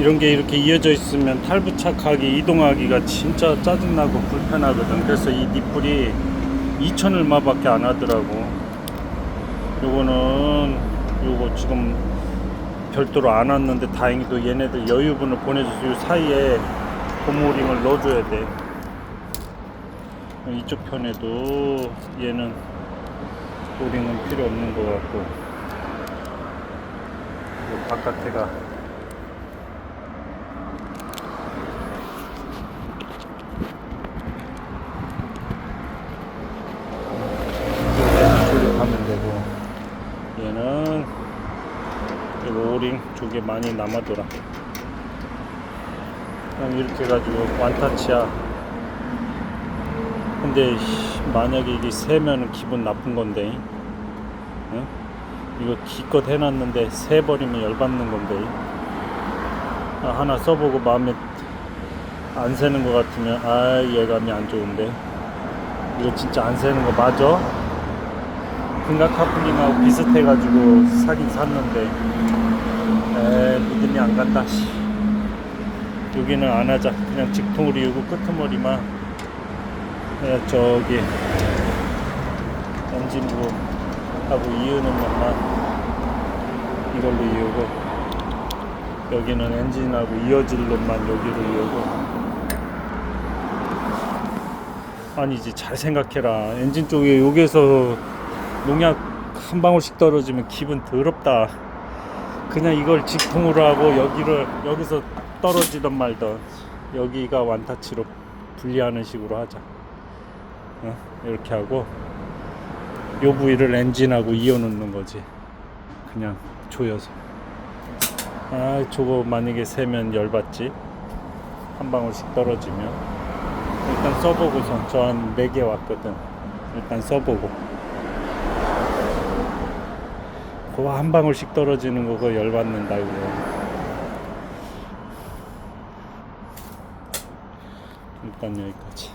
이런 게 이렇게 이어져 있으면 탈부착하기 이동하기가 진짜 짜증나고 불편하거든. 그래서 이 니뿔이 2천 얼마 밖에 안 하더라고. 요거는 요거 지금 별도로 안 왔는데 다행히도 얘네들 여유분을 보내줘서 요 사이에 고무링을 넣어줘야 돼. 이쪽 편에도 얘는 오링은 필요 없는 것 같고. 요 바깥에가 얘는 조립하면 되고 얘는 오링 쪽에 많이 남아돌아 그냥 이렇게 해가지고 완타치야. 근데 씨, 만약에 이게 세면 기분 나쁜 건데. 응? 이거 기껏 해놨는데 세 버리면 열받는 건데. 아, 하나 써보고 마음에 안 새는 것 같으면 아 예감이 안 좋은데. 이거 진짜 안 새는 거 맞아? 금각 카프링하고 비슷해가지고 사긴 샀는데. 에 믿음이 안 간다. 씨. 여기는 안 하자. 그냥 직통으로 이고 끄트머리만. 에, 저기 엔진으로 하고 이으는 것만 이걸로 이으고 여기는 엔진하고 이어질 놈만 여기로 이으고. 아니지 잘 생각해라. 엔진 쪽에 여기에서 농약 한 방울씩 떨어지면 기분 더럽다. 그냥 이걸 직통으로 하고 여기를 여기서 떨어지던 말던 여기가 완타치로 분리하는 식으로 하자. 어? 이렇게 하고 요 부위를 엔진하고 이어 놓는 거지. 그냥 조여서. 아 저거 만약에 세면 열받지. 한 방울씩 떨어지면. 일단 써보고선 저한 4개 왔거든. 일단 써보고 그거 한 방울씩 떨어지는 거 그거 열받는다 이거. 일단 여기까지